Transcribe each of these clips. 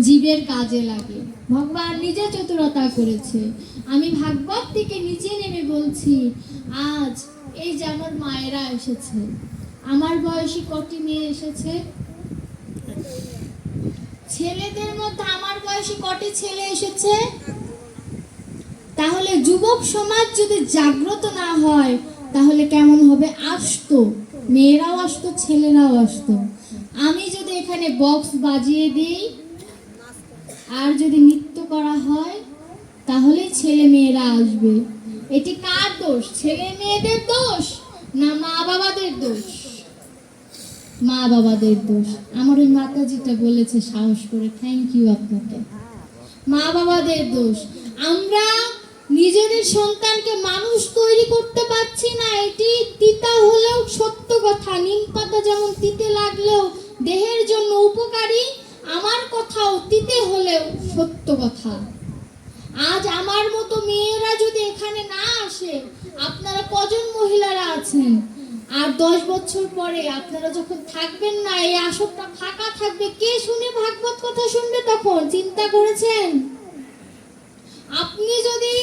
জীবের কাজে লাগে। ভগবান নিজে চতুরতা করেছে। আমি ভাগবত থেকে নিচে নেমে বলছি, আজ এই যেমন মায়েরা এসেছে, আমার বয়সী কটি মেয়ে এসেছে? ছেলেদের মধ্যে আমার বয়সী কটি ছেলে এসেছে? তাহলে যুবক সমাজ যদি জাগ্রত না হয়, তাহলে কেমন হবে? আসতো। মেয়েরাও আসতো, ছেলেরাও আসতো। আমি যদি এখানে বক্স বাজিয়ে দিই আর যদি নৃত্য করা হয় তাহলে ছেলে মেয়েরা আসবে। এটি কার দোষ? ছেলে মেয়েদের দোষ না মা বাবাদের দোষ? মা বাবাদের দোষ। আমার ওই মাতাজিটা বলেছে সাহস করে থ্যাংক ইউ আপনাকে। মা বাবাদের দোষ। আমরা নিজেদের সন্তানকে মানুষ তৈরি করতে পারছি না। এটি তিতা হলেও সত্য কথা। নিম পাতা যেমন তিতে লাগলেও দেহের জন্য উপকারী আমার কথা অতীতে হলেও সত্য কথা। আজ আমার মতো মেয়েরা যদি এখানে না আসে, আপনারা কজন মহিলারা আছেন? আর দশ বছর পরে আপনারা যখন থাকবেন না, এই আসরটা ফাঁকা থাকবে, কে শুনে ভাগবত কথা শুনবে তখন? চিন্তা করেছেন? আপনি যদি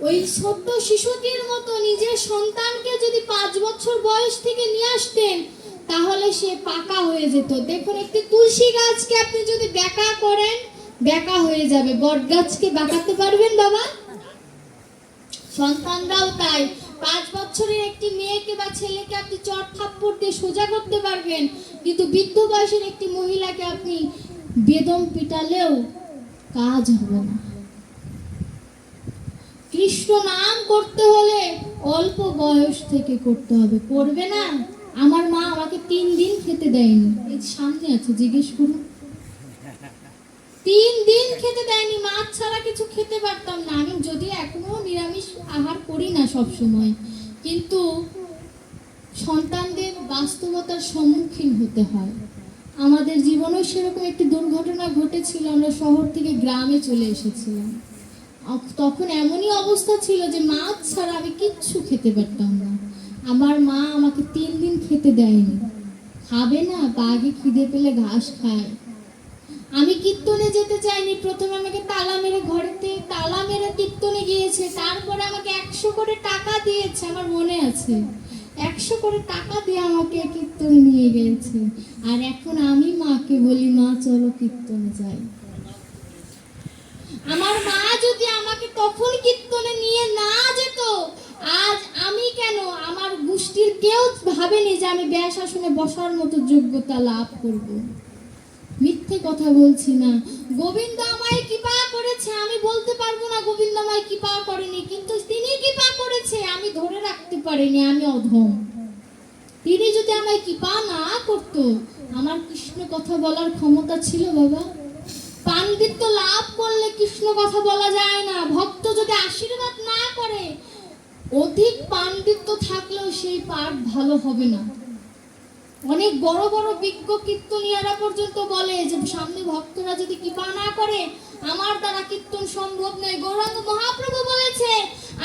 ওই ছোট্ট শিশুটির মতো নিজের সন্তানকে যদি পাঁচ বছর বয়স থেকে নিয়ে আসতেন তাহলে সে পাকা হয়ে যেত। দেখুন, একটি তুলসী গাছকে আপনি যদি বেকা করেন বেকা হয়ে যাবে। বট গাছকে বাঁকাতে পারবেন বাবা? সন্তানরাও তাই। পাঁচ বছরের একটি মেয়েকে বা ছেলেকে আপনি চট থাপ্পড় দিয়ে সোজা করতে পারবেন। কিন্তু বৃদ্ধ বয়সের একটি মহিলাকে আপনি বেদম পিটালেও কাজ হবে না। কৃষ্ণ নাম করতে হলে অল্প বয়স থেকে করতে হবে। করবে না? আমার মা আমাকে তিন দিন খেতে দেয়নি। এই সামনে আছে, জিজ্ঞেস করুন। তিন দিন খেতে দেয়নি মাছ ছাড়া কিছু খেতে পারতাম না। আমি যদি এখনও নিরামিষ আহার করি না সব সময় কিন্তু সন্তানদের বাস্তবতার সম্মুখীন হতে হয়। আমাদের জীবনেও সেরকম একটি দুর্ঘটনা ঘটেছিল, আমরা শহর থেকে গ্রামে চলে এসেছিলাম। তখন এমনই অবস্থা ছিল যে মাছ ছাড়া আমি কিচ্ছু খেতে পারতাম না। আমার মা আমাকে তিন দিন খেতে দেয়নি। খাবে না বাঘে খিদে পেলে ঘাস খায়। আমি কীর্তনে যেতে চাইনি, প্রথমে আমাকে তালা মেরে ঘরেতে, তালা মেরে কীর্তনে গিয়েছে, তারপরে আমাকে একশো করে টাকা দিয়েছে, আমার মনে আছে। একশো করে টাকা দিয়ে আমাকে কীর্তনে নিয়ে গিয়েছে। আর এখন আমি মাকে বলি, মা, চলো কীর্তনে যাই। আমার মা যদি আমাকে তখন কীর্তনে নিয়ে না যেত আজ আমি কেন আমার গোষ্ঠীর কেউ ভাবেনি যে আমি ব্যাস আসনে বসার মতো যোগ্যতা লাভ করব? মিথ্যে কথা বলছি না। গোবিন্দ আমায় কৃপা করেছে, আমি বলতে পারব না গোবিন্দ আমায় কৃপা করেনি, কিন্তু তিনি কৃপা করেছে, আমি ধরে রাখতে পারিনি, আমি অধম। তিনি যদি আমায় কৃপা না করতো, আমার কৃষ্ণ কথা বলার ক্ষমতা ছিল বাবা। পাণ্ডিত্য লাভ করলে কৃষ্ণ কথা বলা যায় না, ভক্ত যদি আশীর্বাদ না করে অধিক পাণ্ডিত্য থাকলেও সেই পাঠ ভালো হবে না। অনেক বড় বড় বিজ্ঞ কীর্তনিয়ারা পর্যন্ত বলে যে, সামনে ভক্তরা যদি কৃপা না করে, আমার দ্বারা কীর্তন সম্ভব নয়। গৌরাঙ্গ মহাপ্রভু বলেছে,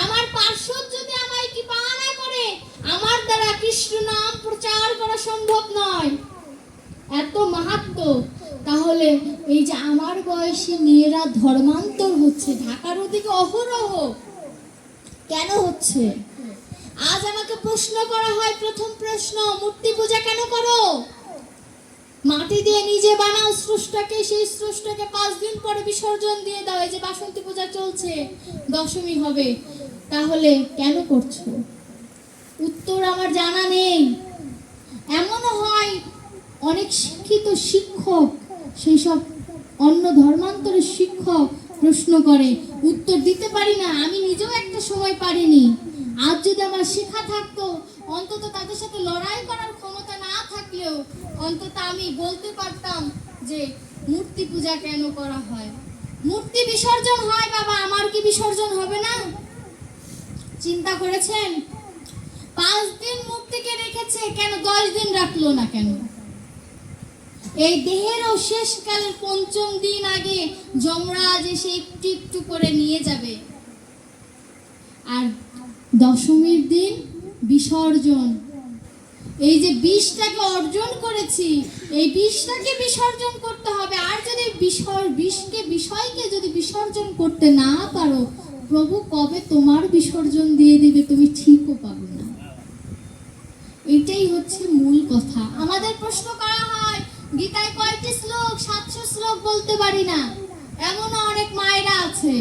আমার পার্শ্বদ যদি আমায় কৃপা না করে, আমার দ্বারা কৃষ্ণ নাম প্রচার করা সম্ভব নয়। এত মাহাত্ম। তাহলে এই যে আমার বয়সী মেয়েরা ধর্মান্তর হচ্ছে, ঢাকার ওদিকে অহরহ। কেন হচ্ছে? আজ আমাকে প্রশ্ন করা হয়, প্রথম প্রশ্ন, মূর্তি পূজা কেন করো? মাটি দিয়ে নিজে বানাও স্রষ্টাকে, সেই স্রষ্টাকে পাঁচ দিন পরে বিসর্জন দিয়ে দাও, এই যে বাসন্তী পূজা চলছে, দশমী হবে, তাহলে কেন করছ? উত্তর আমার জানা নেই। এমনও হয়, অনেক শিক্ষিত শিক্ষক, সেই সব অন্য ধর্মান্তরের শিক্ষক প্রশ্ন করে, উত্তর দিতে পারি না, আমি নিজেও একটা সময় পারিনি। আজ যদি আমার শেখা থাকতো, অন্তত তাদের সাথে লড়াই করার ক্ষমতা না থাকলেও, অন্তত আমি বলতে পারতাম যে, মূর্তি পূজা কেন করা হয়? মূর্তি বিসর্জন হয় বাবা, আমার কি বিসর্জন হবে না? চিন্তা করেছেন? পাঁচ দিন মূর্তিকে রেখেছে, কেন দশ দিন রাখল না কেন? এই দেহেরও শেষকালের পঞ্চম দিন আগে যমরাজ এসে একটু একটু করে নিয়ে যাবে। আর দশমীর দিন বিসর্জন। এই যে বিষটাকে অর্জন করেছি, এই বিষটাকে বিসর্জন করতে হবে। আর যদি বিষয় বিষকে, বিষয়কে যদি বিসর্জন করতে না পারো, প্রভু কবে তোমার বিসর্জন দিয়ে দিবে তুমি ঠিকও পাবে না। এটাই হচ্ছে মূল কথা। আমাদের প্রশ্ন করা হয় গীতায় কয়টি শ্লোক? সাতশো শ্লোক বলতে পারি না। এমনও অনেক মায়েরা আছে।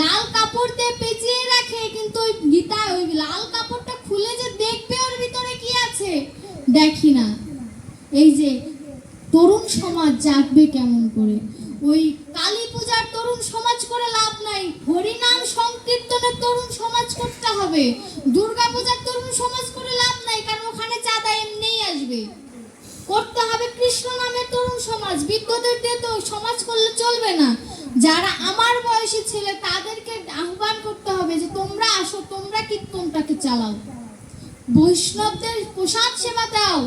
লাল কাপড় দিয়ে পেঁচিয়ে রাখে, কিন্তু ওই গীতা ওই লাল কাপড়টা খুলে যে দেখবে ওর ভিতরে কি আছে, দেখি না। এই যে তরুণ সমাজ জাগবে কেমন করে? ওই কালী পূজার তরুণ সমাজ করে লাভ নাই। হরিনাম সংকীর্তনের তরুণ সমাজ করতে হবে। দুর্গা পূজার তরুণ সমাজ করে লাভ নাই, কারণ ওখানে চাঁদা এমনিই আসবে। করতে হবে কৃষ্ণ নামের তরুণ সমাজ বিজ্ঞদের দিয়ে তো সমাজ করলে চলবে না। যারা আমার বয়সী ছেলে, তাদেরকে আহ্বান করতে হবে যে তোমরা আসো, তোমরা কীর্তনটাকে চালাও। বৈষ্ণবদের প্রসাদ সেবা দাও।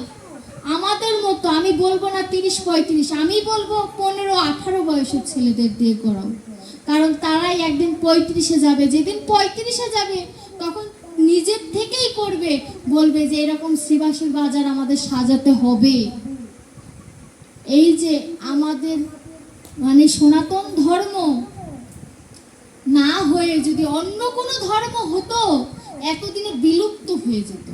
আমাদের মতো, আমি বলব না তিরিশ পঁয়ত্রিশ, আমি বলব পনেরো আঠারো বয়সের ছেলেদের দিয়ে করাও। কারণ তারাই একদিন পঁয়ত্রিশে যাবে, যেদিন পঁয়ত্রিশে যাবে নিজের থেকেই করবে, বলবে যে এরকম শ্রীবাসীর বাজার আমাদের সাজাতে হবে। এই যে আমাদের মানে সনাতন ধর্ম না হয়ে যদি অন্য কোনো ধর্ম হতো, এতদিনে বিলুপ্ত হয়ে যেত।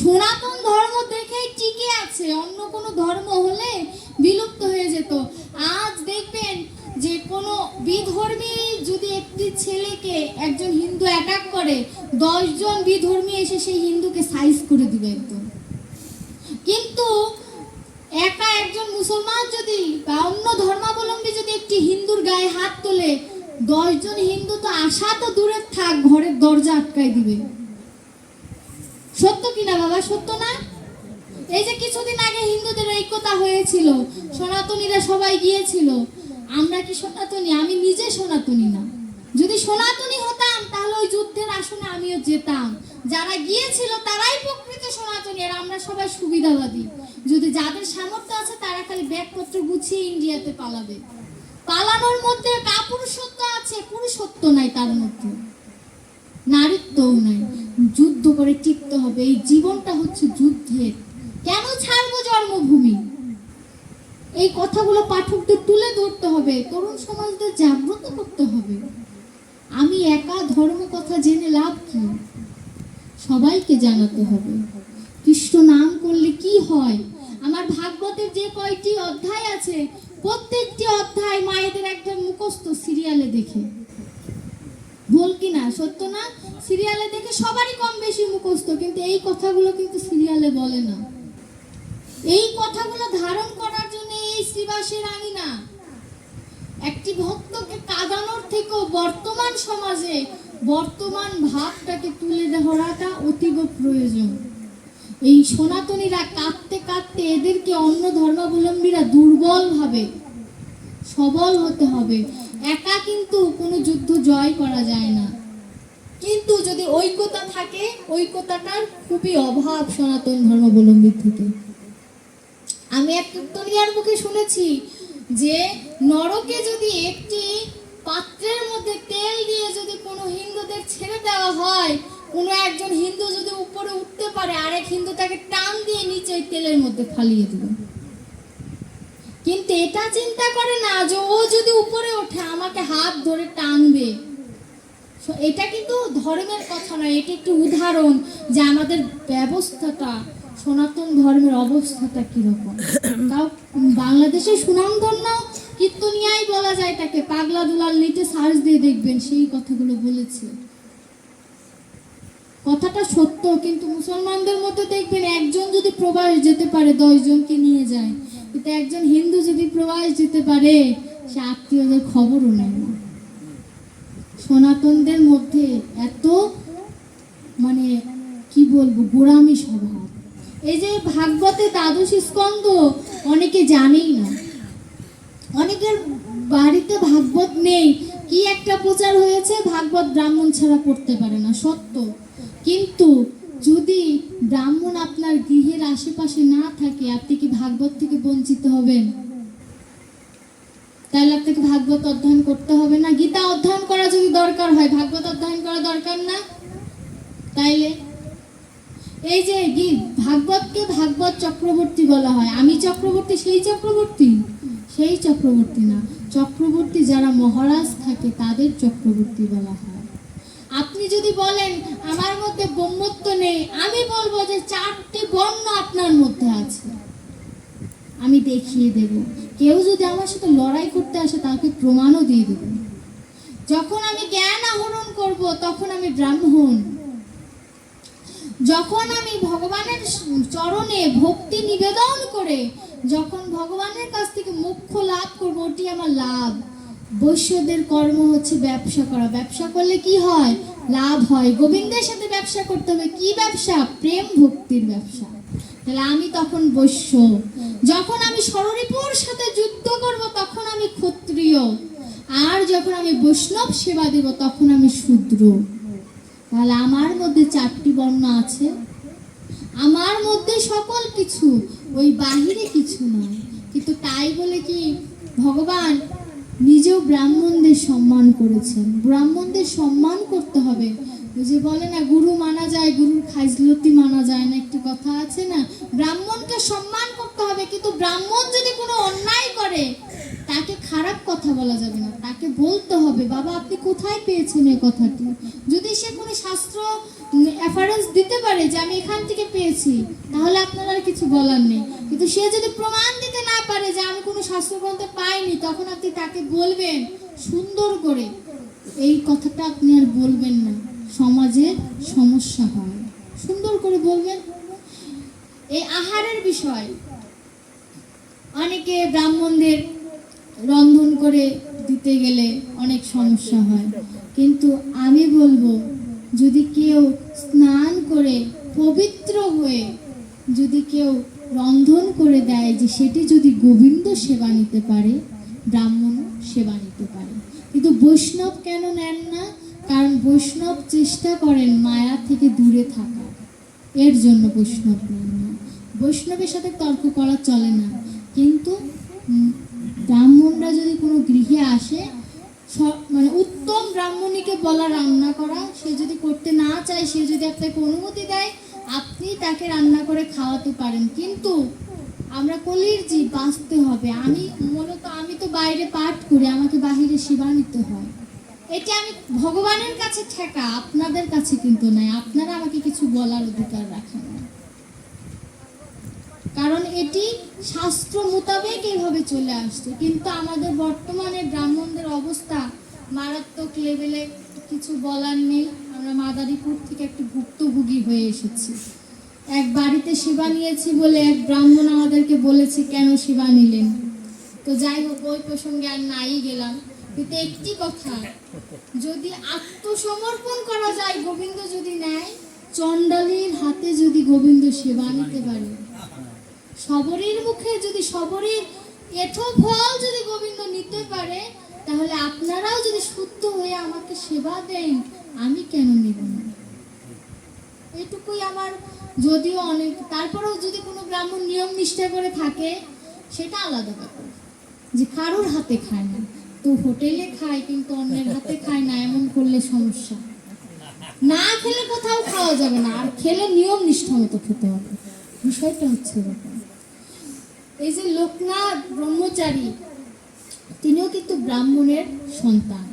সনাতন ধর্ম দেখেই টিকে আছে, অন্য কোনো ধর্ম হলে বিলুপ্ত হয়ে যেত। আজ দেখবেন যে কোনো বিধর্মী যদি একটি ছেলেকে একজন হিন্দু অ্যাটাক করে দশজন বিধর্মী এসে সেই হিন্দুকে সাইজ করে দিবে একদম। কিন্তু একা একজন মুসলমান যদি বা অন্য ধর্মাবলম্বী যদি একটি হিন্দুর গায়ে হাত তোলে দশজন হিন্দু তো আসা তো দূরে থাক, ঘরের দরজা আটকাই দিবে। সত্য কিনা বাবা, সত্য না? এই যে কিছুদিন আগে হিন্দুদের ঐক্যতা হয়েছিল, সনাতনীরা সবাই গিয়েছিল আমরা কি সনাতনী? আমি নিজে সনাতনী না। যদি সনাতনী হতাম, তাহলে ওই যুদ্ধের আসনে আমিও যেতাম। যারা গিয়েছিল, তারাই প্রকৃত সনাতনী, আর আমরা সবাই সুবিধাবাদী। যদি যাদের সামর্থ্য আছে, তারা খালি ব্যাগপত্র গুছিয়ে ইন্ডিয়াতে পালাবে। পালানোর মধ্যে কাপুরুষত্ব আছে, পুরুষত্ব নাই তার মধ্যে। নারীত্বও নাই। যুদ্ধ করে টিকতে হবে। এই জীবনটা হচ্ছে যুদ্ধের। কেন ছাড়বো জন্মভূমি? এই কথাগুলো পাঠকদের তুলে ধরতে হবে, তরুণ সমাজদের জাগ্রত করতে হবে। আমি একা ধর্ম কথা জেনে লাভ কি? সবাইকে জানাতে হবে। কৃষ্ণ নাম করলে কি হয়? আমার ভাগবতের যে কয়টি অধ্যায় আছে, প্রত্যেকটি অধ্যায় মায়েদের একটা মুখস্থ সিরিয়ালে দেখে। ভুল কি না সত্য না? সিরিয়ালে দেখে সবারই কম বেশি মুখস্থ, কিন্তু এই কথাগুলো কিন্তু সিরিয়ালে বলে না। এই কথাগুলো ধারণ এই একটি ভক্তকে কাঁদানোর থেকেও বর্তমান সমাজে বর্তমান ভাবটাকে তুলে ধরাটা অতীব প্রয়োজন। এই সনাতনীরা কাঁদতে কাঁদতে এদেরকে অন্য ধর্মাবলম্বীরা দুর্বল ভাবে, সবল হতে হবে। একা কিন্তু কোনো যুদ্ধ জয় করা যায় না। কিন্তু যদি ঐক্যতা থাকে, ঐক্যতাটার খুবই অভাব সনাতন ধর্মাবলম্বীর থেকে। আমি এক কীর্তনিয়ার মুখে শুনেছি যে নরকে যদি একটি পাত্রের মধ্যে তেল দিয়ে যদি কোনো হিন্দুদের ছেড়ে দেওয়া হয়, কোনো একজন হিন্দু যদি উপরে উঠতে পারে, আরেক হিন্দু তাকে টান দিয়ে নিচে তেলের মধ্যে ফালিয়ে দেবে। কিন্তু এটা চিন্তা করে না যে ও যদি উপরে ওঠে, আমাকে হাত ধরে টানবে। এটা কিন্তু ধর্মের কথা নয়, এটা একটি উদাহরণ যে আমাদের ব্যবস্থাটা সনাতন ধর্মের অবস্থাটা কীরকম? তাও বাংলাদেশের সুনামধন্য কীর্তনিয়াই বলা যায় তাকে। পাগলা দুলাল নিটে সার্চ দিয়ে দেখবেন সেই কথাগুলো বলেছে। কথাটা সত্য, কিন্তু মুসলমানদের মধ্যে দেখবেন একজন যদি প্রবাস যেতে পারে দশজনকে নিয়ে যায়। কিন্তু একজন হিন্দু যদি প্রবাস যেতে পারে, সে আত্মীয়দের খবরও নেয় না। সনাতনদের মধ্যে এত মানে কি বলব, গোড়ামি স্বভাব। এই যে ভাগবতে দ্বাদশ স্কন্ধ, অনেকে জানেই না। অনেকের বাড়িতে ভাগবত নেই। কি একটা প্রচার হয়েছে? ভাগবত ব্রাহ্মণ ছাড়া পড়তে পারে না, সত্য। কিন্তু যদি ব্রাহ্মণ আপনার গৃহের আশেপাশে না থাকে, আপনি কি ভাগবত থেকে বঞ্চিত হবেন? তাহলে আপনাকে ভাগবত অধ্যয়ন করতে হবে না? গীতা অধ্যয়ন করা যদি দরকার হয়, ভাগবত অধ্যয়ন করা দরকার না? তাইলে এই যে কি ভাগবতকে ভাগবত চক্রবর্তী বলা হয়, আমি চক্রবর্তী, সেই চক্রবর্তী? সেই চক্রবর্তী না। চক্রবর্তী যারা মহারাজ থাকে, তাদের চক্রবর্তী বলা হয়। আপনি যদি বলেন, আমার মধ্যে ব্রহ্মত্ব নেই আমি বলব যে চারটি বর্ণ আপনার মধ্যে আছে। আমি দেখিয়ে দেব। কেউ যদি আমার সাথে লড়াই করতে আসে, তাকে প্রমাণও দিয়ে দেব। যখন আমি জ্ঞান আহরণ করব, তখন আমি ব্রাহ্মণ। যখন আমি ভগবানের চরণে ভক্তি নিবেদন করে যখন ভগবানের কাছ থেকে মুখ্য লাভ করব, ওটি আমার লাভ। বৈশ্যদের কর্ম হচ্ছে ব্যবসা করা। ব্যবসা করলে কি হয়? লাভ হয়। গোবিন্দের সাথে ব্যবসা করতে হবে। কি ব্যবসা? প্রেম ভক্তির ব্যবসা। তাহলে আমি তখন বৈশ্য। যখন আমি সররিপুর সাথে যুদ্ধ করব, তখন আমি ক্ষত্রিয়। আর যখন আমি বৈষ্ণব সেবা দেব, তখন আমি শূদ্র। তাহলে আমার মধ্যে চারটি বর্ণ আছে। আমার মধ্যে সকল কিছু, ওই বাহিরে কিছু নয়। কিন্তু তাই বলে কি ভগবান নিজেও ব্রাহ্মণদের সম্মান করেছেন। ব্রাহ্মণদের সম্মান করতে হবে। ওই যে বলে না, গুরু মানা যায়, গুরুর খাইজলতি মানা যায় না, একটি কথা আছে না? ব্রাহ্মণকে সম্মান করতে হবে, কিন্তু ব্রাহ্মণ যদি কোনো অন্যায় করে তাকে খারাপ কথা বলা যাবে না, তাকে বলতে হবে, বাবা, আপনি কোথায় পেয়েছেন এই কথাটি? যদি সে কোনো শাস্ত্র অ্যাফারেন্স দিতে পারে যে আমি এখান থেকে পেয়েছি, তাহলে আপনার আর কিছু বলার নেই। কিন্তু সে যদি প্রমাণ দিতে না পারে যে আমি কোনো শাস্ত্রগ্রন্থে পাইনি, তখন আপনি তাকে বলবেন, সুন্দর করে। এই কথাটা আপনি আর বলবেন না। সমাজে সমস্যা হয়। সুন্দর করে বলবেন। এই আহারের বিষয়, অনেকে ব্রাহ্মণদের রন্ধন করে দিতে গেলে অনেক সমস্যা হয়। কিন্তু আমি বলব, যদি কেউ স্নান করে পবিত্র হয়ে যদি কেউ রন্ধন করে দেয় যে সেটি যদি গোবিন্দ সেবা নিতে পারে, ব্রাহ্মণ সেবা নিতে পারে। কিন্তু বৈষ্ণব কেন নেন না? কারণ বৈষ্ণব চেষ্টা করেন মায়া থেকে দূরে থাকা। এর জন্য বৈষ্ণব নেন না। বৈষ্ণবের সাথে তর্ক করা চলে না। কিন্তু ব্রাহ্মণরা যদি কোনো গৃহে আসে মানে উত্তম ব্রাহ্মণীকে বলা রান্না করা, সে যদি করতে না চায়, সে যদি আপনাকে অনুমতি দেয়, আপনি তাকে রান্না করে খাওয়াতে পারেন। কিন্তু আমরা কলির জি বাঁচতে হবে। আমি মূলত আমি তো বাইরে পাঠ করি, আমাকে বাহিরে সেবা নিতে হয়। এটা আমি ভগবানের কাছে ঠেকা, আপনাদের কাছে কিন্তু নাই আপনারা আমাকে কিছু বলার অধিকার রাখেন। কারণ এটি শাস্ত্র মোতাবেক এইভাবে চলে আসছে। কিন্তু আমাদের বর্তমানে ব্রাহ্মণদের অবস্থা মারাত্মক লেভেলে কিছু বলার নেই। আমরা মাদারীপুর থেকে একটু ভুক্তভোগী হয়ে এসেছি। এক বাড়িতে সেবা নিয়েছি বলে এক ব্রাহ্মণ আমাদেরকে বলেছে, কেন সেবা নিলেন? তো যাই হোক, ওই প্রসঙ্গে আর নাই গেলাম। কিন্তু একটি কথা, যদি আত্মসমর্পণ করা যায়, গোবিন্দ যদি নেয়, চণ্ডালীর হাতে যদি গোবিন্দ সেবা নিতে পারে সবরের মুখে যদি সবরের এঠো ফল যদি গোবিন্দ নিতে পারে, তাহলে আপনারাও যদি শুদ্ধ হয়ে আমাকে সেবা দেন, আমি কেন নেব না? এটুকুই আমার যদিও অনেক, তারপরেও যদি কোনো ব্রাহ্মণ নিয়ম নিষ্ঠা করে থাকে, সেটা আলাদা ব্যাপার। যে কারোর হাতে খায় না, তো হোটেলে খায় কিন্তু অন্যের হাতে খায় না, এমন করলে সমস্যা। না খেলে কোথাও খাওয়া যাবে না, আর খেলে নিয়ম নিষ্ঠা মতো খেতে হবে। বিষয়টা হচ্ছে এরকম। এই যে লোকনাথ ব্রহ্মচারী, তিনিও কিন্তু ব্রাহ্মণের সন্তান।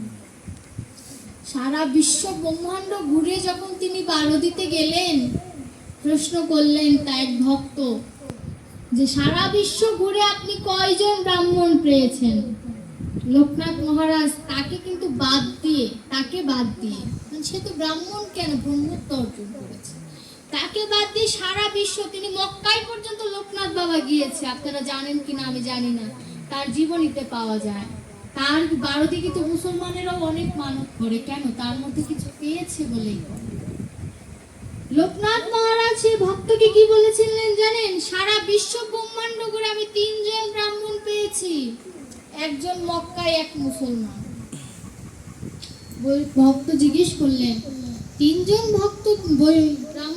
সারা বিশ্ব ব্রহ্মাণ্ড ঘুরে যখন তিনি বারদিতে গেলেন, প্রশ্ন করলেন তা এক ভক্ত যে, সারা বিশ্ব ঘুরে আপনি কয়জন ব্রাহ্মণ পেয়েছেন? লোকনাথ মহারাজ তাকে কিন্তু বাদ দিয়ে, তাকে বাদ দিয়ে কারণ সে তো ব্রাহ্মণ কেন? ব্রহ্মত্ব অর্জন করেছে। তাকে বাদ দিয়ে সারা বিশ্ব, তিনি মক্কায় পর্যন্ত লোকনাথ বাবা গিয়েছে। আপনারা জানেন কিনা আমি জানি না। তার জীবনীতে পাওয়া যায়। তার বারোতে কিন্তু মুসলমানেরাও অনেক মানত করে। কেন? তার মধ্যে কিছু পেয়েছে বলেই। লোকনাথ মহারাজ ভক্তকে কি বলেছিলেন জানেন? সারা বিশ্ব ব্রহ্মাণ্ড করে আমি তিনজন ব্রাহ্মণ পেয়েছি। একজন মক্কায়, এক মুসলমান। বল- ভক্ত জিজ্ঞেস করলেন, তিনজন ভক্ত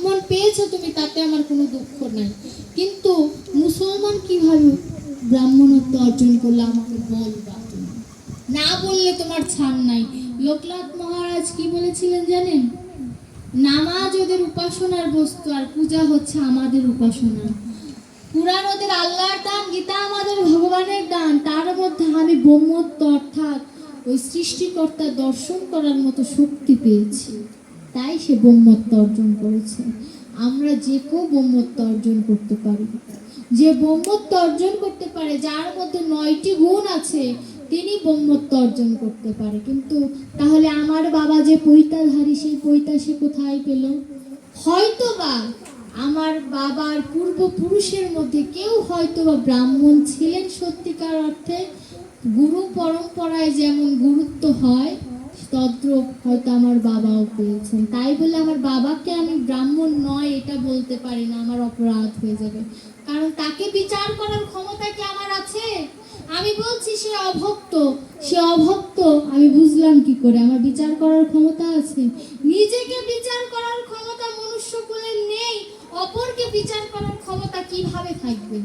ব্রাহ্মণ পেয়েছ তুমি, তাতে আমার কোনো দুঃখ নাই। কিন্তু মুসলমান কীভাবে ব্রাহ্মণত্ব অর্জন করলে, আমাকে তুমি। না বললে তোমার ছাড় নাই। লোকনাথ মহারাজ কি বলেছিলেন জানেন? নামাজ ওদের উপাসনার বস্তু, আর পূজা হচ্ছে আমাদের উপাসনা। পুরাণ ওদের আল্লাহর দান, গীতা আমাদের ভগবানের দান। তার মধ্যে আমি ব্রহ্মত্ব অর্থাৎ ওই সৃষ্টিকর্তা দর্শন করার মতো শক্তি পেয়েছি। তাই সে ব্রহ্মত্ব অর্জন করেছে। আমরা যে কেউ ব্রহ্মত্ব অর্জন করতে পারি। যে ব্রহ্মত্ব অর্জন করতে পারে, যার মধ্যে নয়টি গুণ আছে, তিনি ব্রহ্মত্ব অর্জন করতে পারে। কিন্তু তাহলে আমার বাবা যে পৈতাধারী সেই পৈতা সে কোথায় পেল? হয়তো বা আমার বাবার পূর্বপুরুষের মধ্যে কেউ হয়তো বা ব্রাহ্মণ ছিলেন সত্যিকার অর্থে। গুরু পরম্পরায় যেমন গুরুত্ব হয় তদ্রূপ হয়তো আমার বাবাও পেয়েছেন। তাই বলে আমার বাবাকে আমি ব্রাহ্মণ নয়, এটা বলতে পারি না, আমার অপরাধ হয়ে যাবে। কারণ তাকে বিচার করার ক্ষমতা কি আমার আছে? আমি বলছি সে অভক্ত সে অভক্ত, আমি বুঝলাম কি করে, আমার বিচার করার ক্ষমতা আছে। নিজেকে বিচার করার ক্ষমতা মনুষ্য নেই, অপরকে বিচার করার ক্ষমতা কীভাবে থাকবে?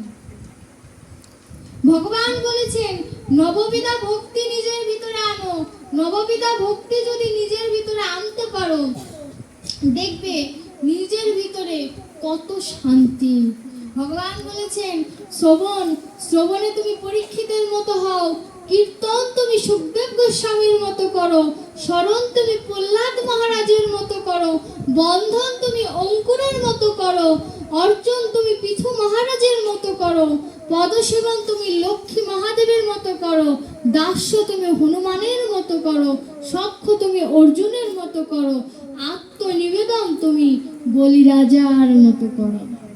ভগবান বলেছেন, নববিধা ভক্তি নিজের ভিতরে আনো, নববিধা ভক্তি যদি নিজের ভিতরে আনতে পারো, দেখবে নিজের ভিতরে কত শান্তি। ভগবান বলেছেন, শ্রবণ, শ্রবণে তুমি পরীক্ষিতের মতো হও, কীর্তন তুমি সুখদেব গোস্বামীর মতো করো, স্মরণ তুমি প্রহ্লাদ মহারাজের মতো করো, বন্ধন তুমি অঙ্কুরের মতো করো অর্জন, তুমি পিথু মহারাজের মতো করো। পদসেবন, তুমি লক্ষ্মী মহাদেবের মতো করো। দাস্য, তুমি হনুমানের মতো করো। সক্ষ তুমি অর্জুনের মতো করো। আত্মনিবেদন, তুমি বলি রাজার মতো করো।